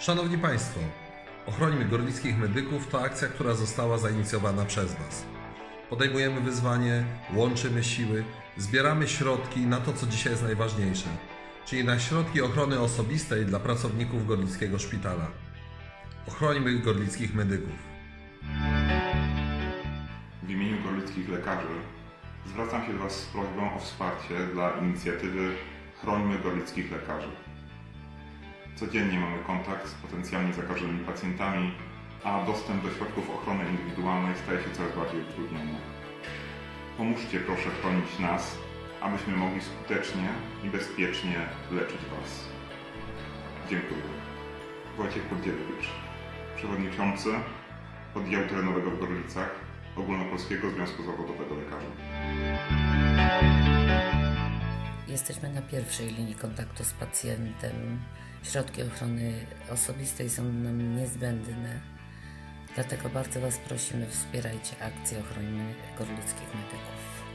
Szanowni Państwo, Ochrońmy Gorlickich Medyków to akcja, która została zainicjowana przez Was. Podejmujemy wyzwanie, łączymy siły, zbieramy środki na to, co dzisiaj jest najważniejsze, czyli na środki ochrony osobistej dla pracowników Gorlickiego Szpitala. Ochrońmy Gorlickich Medyków. W imieniu gorlickich lekarzy zwracam się do Was z prośbą o wsparcie dla inicjatywy Chrońmy Gorlickich Lekarzy. Codziennie mamy kontakt z potencjalnie zakażonymi pacjentami, a dostęp do środków ochrony indywidualnej staje się coraz bardziej utrudniony. Pomóżcie proszę chronić nas, abyśmy mogli skutecznie i bezpiecznie leczyć Was. Dziękuję. Wojciech Poddzielewicz, przewodniczący oddziału terenowego w Gorlicach Ogólnopolskiego Związku Zawodowego Lekarzy. Jesteśmy na pierwszej linii kontaktu z pacjentem. Środki ochrony osobistej są nam niezbędne. Dlatego bardzo Was prosimy, wspierajcie akcję Ochrońmy Gorlickich Medyków.